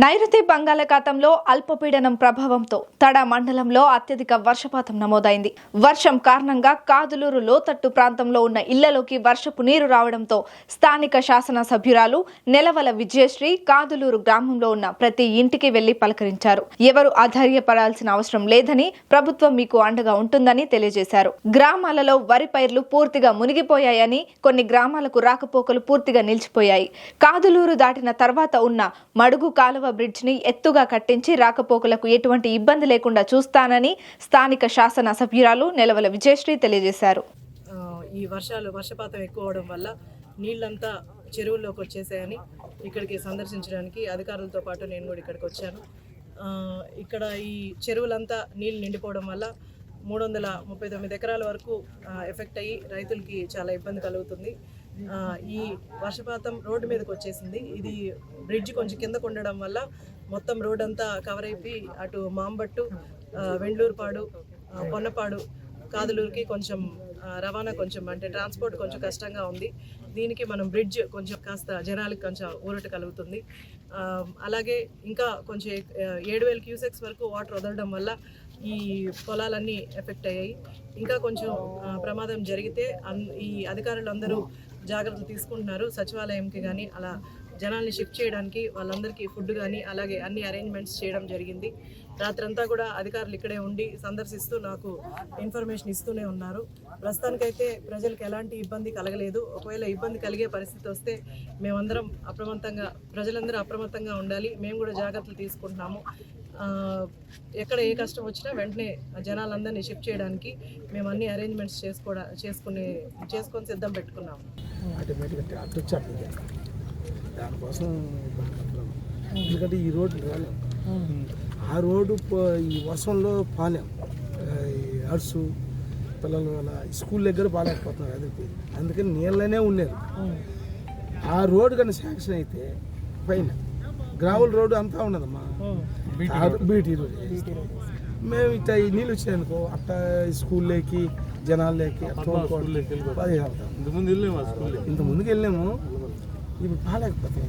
నైరుతి బంగాళాఖాతంలో అల్పపీడనం ప్రభావంతో తడ మండలంలో అత్యధిక వర్షపాతం నమోదైంది. వర్షం కారణంగా కాదులూరు లోతట్టు ప్రాంతంలో ఉన్న ఇళ్ళలోకి వర్షపు నీరు రావడంతో స్థానిక శాసన సభ్యురాలు నెలవల విజయశ్రీ కాదులూరు గ్రామంలో ఉన్న ప్రతి ఇంటికి వెళ్ళి పలకరించారు. ఎవరు అధైర్యపడాల్సిన అవసరం లేదని ప్రభుత్వం మీకు అండగా ఉంటుందని తెలియజేశారు. గ్రామాలలో వరి పైర్లు పూర్తిగా మునిగిపోయాయని కొన్ని గ్రామాలకు రాకపోకలు పూర్తిగా నిలిచిపోయాయి. కాదులూరు దాటిన తర్వాత ఉన్న మడుగు కాలువ బ్రిడ్జ్ని ఎత్తుగా కట్టించి రాకపోకలకు ఎటువంటి ఇబ్బంది లేకుండా చూస్తానని స్థానిక శాసన సభ్యురాలు నెలవల విజయశ్రీ తెలియజేశారు. ఈ వర్షాలు వర్షపాతం ఎక్కువ అవడం వల్ల నీళ్ళంతా చెరువుల్లోకి వచ్చేసాయని ఇక్కడికి సందర్శించడానికి అధికారులతో పాటు నేను కూడా ఇక్కడికి వచ్చాను. ఇక్కడ ఈ చెరువులంతా నీళ్ళు నిండిపోవడం వల్ల మూడు వందల ముప్పై తొమ్మిది ఎకరాల వరకు ఎఫెక్ట్ అయ్యి రైతులకి చాలా ఇబ్బంది కలుగుతుంది. ఈ వర్షపాతం రోడ్డు మీదకి వచ్చేసింది. ఇది బ్రిడ్జ్ కొంచెం కిందకు ఉండడం వల్ల మొత్తం రోడ్ అంతా కవర్ అయిపోయి అటు మాంబట్టు వెండ్లూరుపాడు పొన్నపాడు కాదులూరుకి కొంచెం రవాణా కొంచెం అంటే ట్రాన్స్పోర్ట్ కొంచెం కష్టంగా ఉంది. దీనికి మనం బ్రిడ్జ్ కొంచెం కాస్త జనాలకు కొంచెం ఊరట కలుగుతుంది. అలాగే ఇంకా కొంచెం ఏడు వేల క్యూసెక్స్ వరకు వాటర్ వదలడం వల్ల ఈ పొలాలన్నీ ఎఫెక్ట్ అయ్యాయి. ఇంకా కొంచెం ప్రమాదం జరిగితే అన్- ఈ అధికారులు అందరూ జాగ్రత్తలు తీసుకుంటున్నారు. సచివాలయంకి కానీ అలా జనాల్ని షిఫ్ట్ చేయడానికి వాళ్ళందరికీ ఫుడ్ కానీ అలాగే అన్ని అరేంజ్మెంట్స్ చేయడం జరిగింది. రాత్రంతా కూడా అధికారులు ఇక్కడే ఉండి సందర్శిస్తూ నాకు ఇన్ఫర్మేషన్ ఇస్తూనే ఉన్నారు. ప్రస్తుతానికైతే ప్రజలకు ఎలాంటి ఇబ్బంది కలగలేదు. ఒకవేళ ఇబ్బంది కలిగే పరిస్థితి వస్తే మేమందరం అప్రమత్తంగా ప్రజలందరూ అప్రమత్తంగా ఉండాలి. మేము కూడా జాగ్రత్తలు తీసుకుంటున్నాము. ఎక్కడ ఏ కష్టం వచ్చినా వెంటనే జనాలందరినీ షిఫ్ట్ చేయడానికి మేము అన్ని అరేంజ్మెంట్స్ చేసుకోవడా చేసుకుని చేసుకొని సిద్ధం పెట్టుకున్నాము దానికోసం ఎందుకంటే ఈ రోడ్డు రాలేం ఆ రోడ్డు ఈ వర్షంలో పాలేం. అరుసు పిల్లలు అలా స్కూల్ దగ్గర బాగాలేకపోతున్నారు అది అందుకని నీళ్ళనే ఉన్నారు ఆ రోడ్డు కానీ శాంక్షన్ అయితే పైన. గ్రావెల్ రోడ్డు అంతా ఉన్నదమ్మా బీటీ రోడ్ మేము ఇట్లా ఈ నీళ్ళు వచ్చినాయనుకో అట్ట స్కూల్లోకి జనాల్లోకి ఇంత ముందుకు వెళ్ళాము ఇప్పుడు బాగాలేకపోతాం